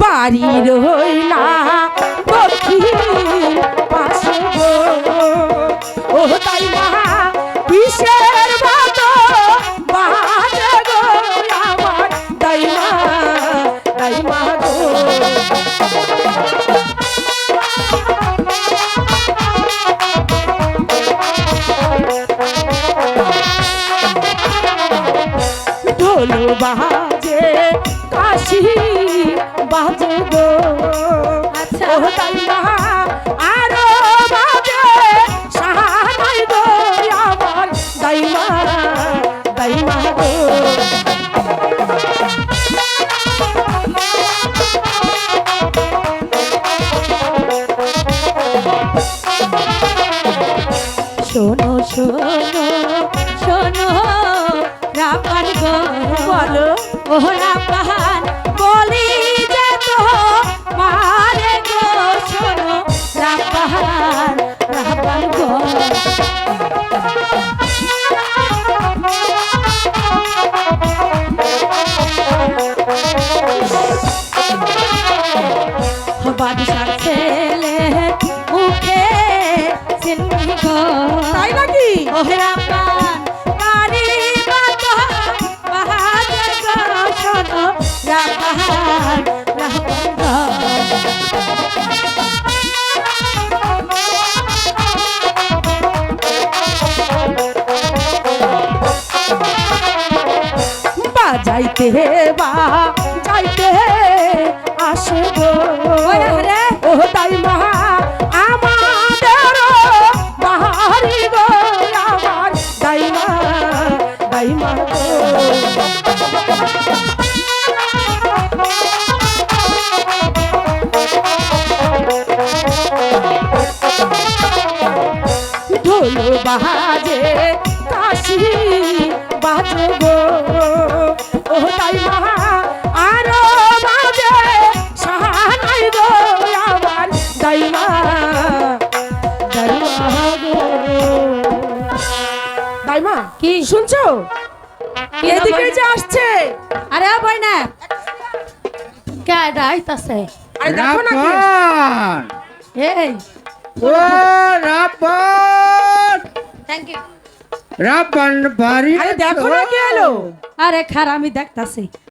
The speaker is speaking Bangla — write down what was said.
বাড়ি রইলা দক্ষিণ পাশে ও তাই মা কিসের মতো বাজে গো আমার তাই মা তাই মা গো। ঢোল বাজে কাশি বাজে গো। আচ্ছা। আরও বাজে। সাহানাই গো আমার দাইমা দাইমা গো। শোনো শোনো শোনো রাপান গো বলো। ও রাপান বলি যে তো মারে গো শোনো রাপান রাপান গো। বাদশার ছেলে মুখে সিন্নি গো। তাই নাকি? ওহরা বাজাইতে বা যাইতে আসে গো ঢোল বাজে কাশি বাজে গো ও তাই মা আরও বাজে সাহানাই গো আমার দাইমা দাইমা গো। দাইমা কি? শুনছো? কি এদিকে যে আসছে। আরে বই না কে ডাইতাছে আরে দেখো না কি। এই। ও রাপান থ্যাংক ইউ রাবণ বাড়ি আরে দেখো না কি এলো আরে খারাপ আমি দেখতাছি।